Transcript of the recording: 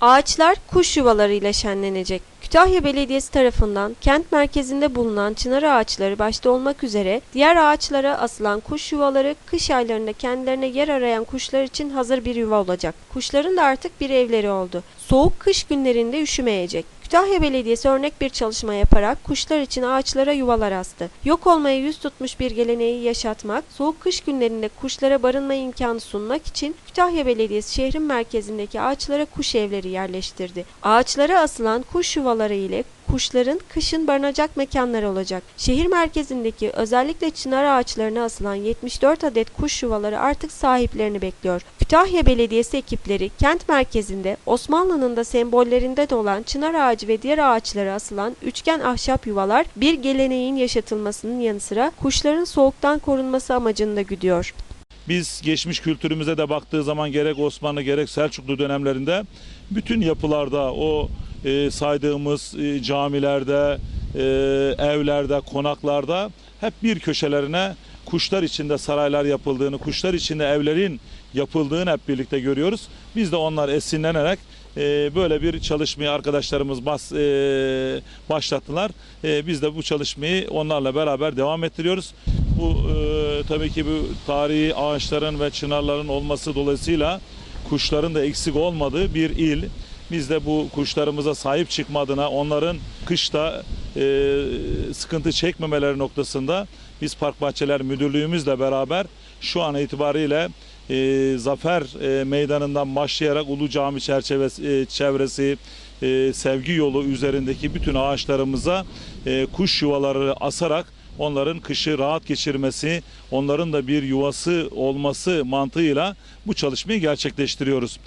Ağaçlar kuş yuvalarıyla şenlenecek. Kütahya Belediyesi tarafından kent merkezinde bulunan çınar ağaçları başta olmak üzere diğer ağaçlara asılan kuş yuvaları kış aylarında kendilerine yer arayan kuşlar için hazır bir yuva olacak. Kuşların da artık bir evleri oldu. Soğuk kış günlerinde üşümeyecek. Kütahya Belediyesi örnek bir çalışma yaparak kuşlar için ağaçlara yuvalar astı. Yok olmaya yüz tutmuş bir geleneği yaşatmak, soğuk kış günlerinde kuşlara barınma imkanı sunmak için Kütahya Belediyesi şehrin merkezindeki ağaçlara kuş evleri yerleştirdi. Ağaçlara asılan kuş yuvaları ile kuşların kışın barınacak mekanları olacak. Şehir merkezindeki özellikle çınar ağaçlarına asılan 74 adet kuş yuvaları artık sahiplerini bekliyor. Kütahya Belediyesi ekipleri kent merkezinde Osmanlı'nın da sembollerinde de olan çınar ağacı ve diğer ağaçlara asılan üçgen ahşap yuvalar bir geleneğin yaşatılmasının yanı sıra kuşların soğuktan korunması amacını da güdüyor. Biz geçmiş kültürümüze de baktığı zaman gerek Osmanlı gerek Selçuklu dönemlerinde bütün yapılarda o e, saydığımız e, camilerde, e, evlerde, konaklarda hep bir köşelerine kuşlar içinde saraylar yapıldığını, kuşlar içinde evlerin yapıldığını hep birlikte görüyoruz. Biz de onlar esinlenerek böyle bir çalışmayı arkadaşlarımız bas, e, başlattılar. E, biz de bu çalışmayı onlarla beraber devam ettiriyoruz. Bu e, tabii ki bu tarihi ağaçların ve çınarların olması dolayısıyla kuşların da eksik olmadığı bir il. Biz de bu kuşlarımıza sahip çıkma adına onların kışta e, sıkıntı çekmemeleri noktasında biz Park Bahçeler Müdürlüğümüzle beraber şu an itibariyle e, Zafer e, Meydanı'ndan başlayarak Ulu Cami çerçevesi, e, çevresi, e, sevgi yolu üzerindeki bütün ağaçlarımıza e, kuş yuvaları asarak onların kışı rahat geçirmesi, onların da bir yuvası olması mantığıyla bu çalışmayı gerçekleştiriyoruz.